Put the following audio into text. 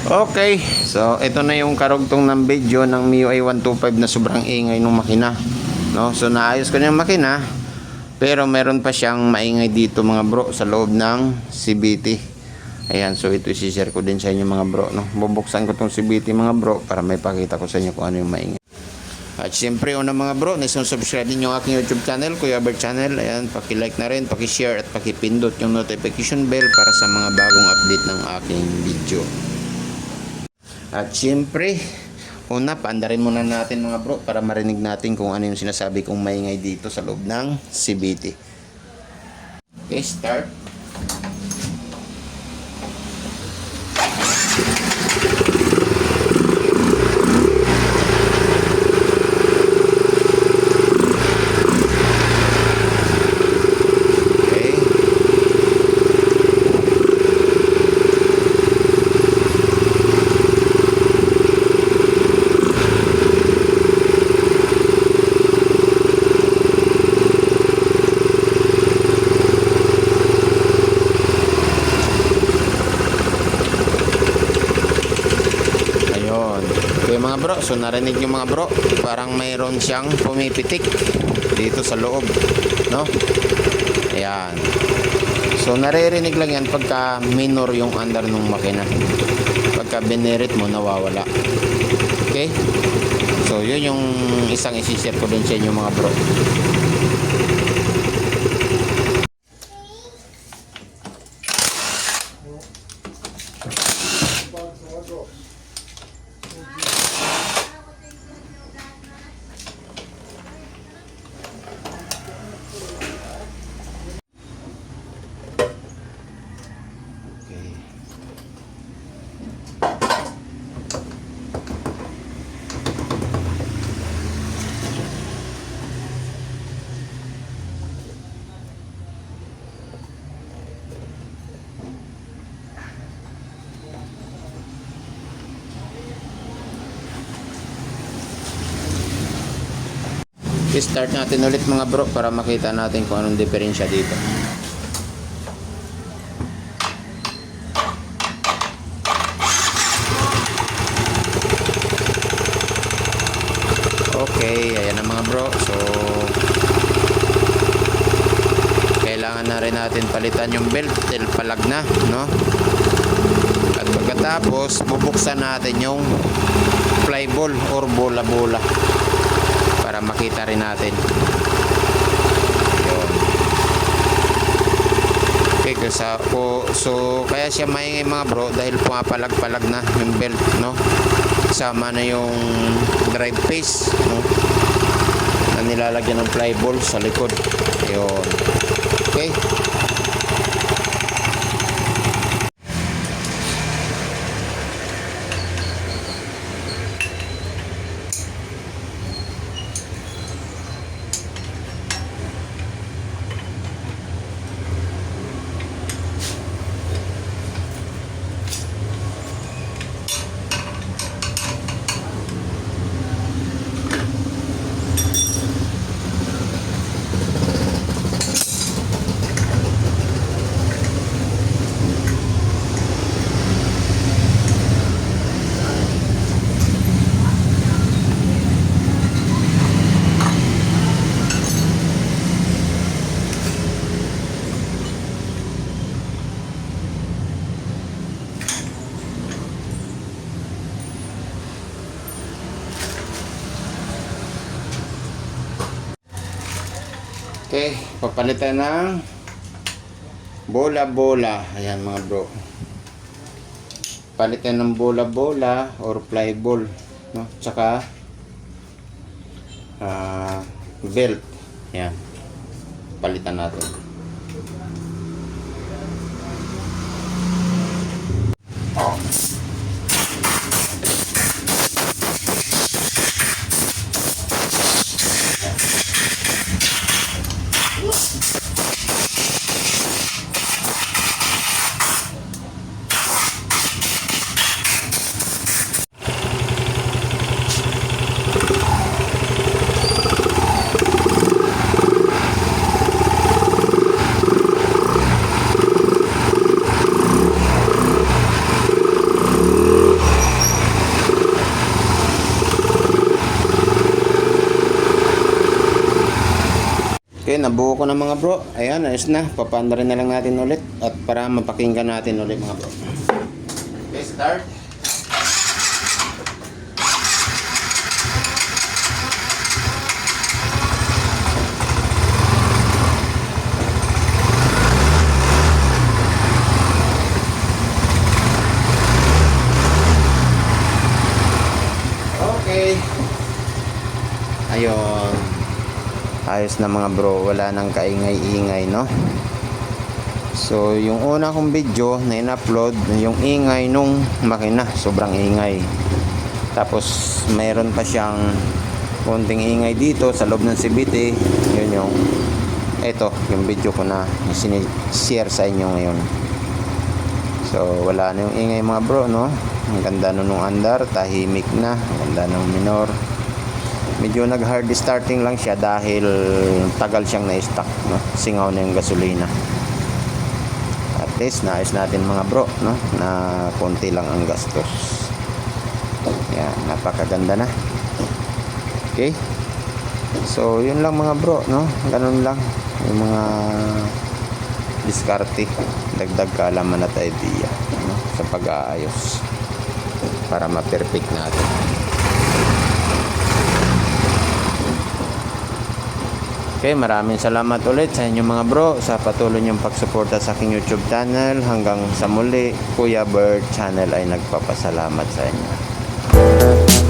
Okay, so ito na yung karugtong ng video ng MIUI 125 na sobrang ingay ng makina. No? So naayos ko na yung makina, pero meron pa siyang maingay dito mga bro sa loob ng CBT. Ayan, so ito isi-share ko din sa inyo mga bro. No? Bubuksan ko tong CBT mga bro para may pakita ko sa inyo kung ano yung maingay. At siyempre, una mga bro, subscribe din yung aking YouTube channel, Kuya Bert Channel. Ayan, paki-like na rin, paki-share at paki-pindot yung notification bell para sa mga bagong update ng aking video. At siyempre, una, paandarin muna natin mga bro para marinig natin kung ano yung sinasabi kong maingay dito sa loob ng CBT. Okay, start. Okay. Ayun. Mga bro, so narinig yung mga bro, parang mayroon siyang pumipitik dito sa loob, no? Ayan. So naririnig lang yan pagka minor yung under ng makina. Pagka binirit mo, nawawala. Okay? So yun yung isang isishare ko din sa inyo mga bro. Okay. I-start natin ulit mga bro para makita natin kung anong diferensya dito. Okay, ayan na mga bro. So, kailangan na rin natin palitan yung belt dahil palag na, no? At pagkatapos, bubuksan natin yung fly ball or bola-bola para makita rin natin. Yun. Okay, kasi po, so kaya siya maingay mga bro dahil pumapalag-palag na yung belt, no? Kasama na yung drive face, no? Na nilalagyan ng fly ball sa likod. Ayun. Okay? Okay, papalitan ng bola-bola. Ayan mga bro. Palitan ng bola-bola or fly ball, no? Tsaka ah, belt. Ayan. Palitan natin. Okay, nabuo ko na mga bro. Ayan, ayos na. Papanda rin na lang natin ulit. At para mapakinggan natin ulit mga bro. Okay, start. Okay. Ayun. Ayos na mga bro, wala nang kaingay-ingay, no? So, yung una kong video na in-upload, yung ingay nung makina, sobrang ingay. Tapos, mayroon pa siyang konting ingay dito sa loob ng CBT. Yun yung, eto, yung video ko na sinishare sa inyo ngayon. So, wala na yung ingay mga bro, no? Ang ganda nun nung andar, tahimik na. Ang ganda ng minor. Medyo nag-hard starting lang siya dahil tagal siyang na-stock, no? Singaw na yung gasolina. At least, naayos natin mga bro, no? Na konti lang ang gastos. Yan, napakaganda na. Okay? So, yun lang mga bro, no? Ganun lang. Yung mga diskarte dagdag kaalaman at idea no? sa pag-aayos para ma-perfect natin Okay, maraming salamat ulit sa inyo mga bro sa patuloy niyong pagsuporta sa aking YouTube channel. Hanggang sa muli, Kuya Bird Channel ay nagpapasalamat sa inyo.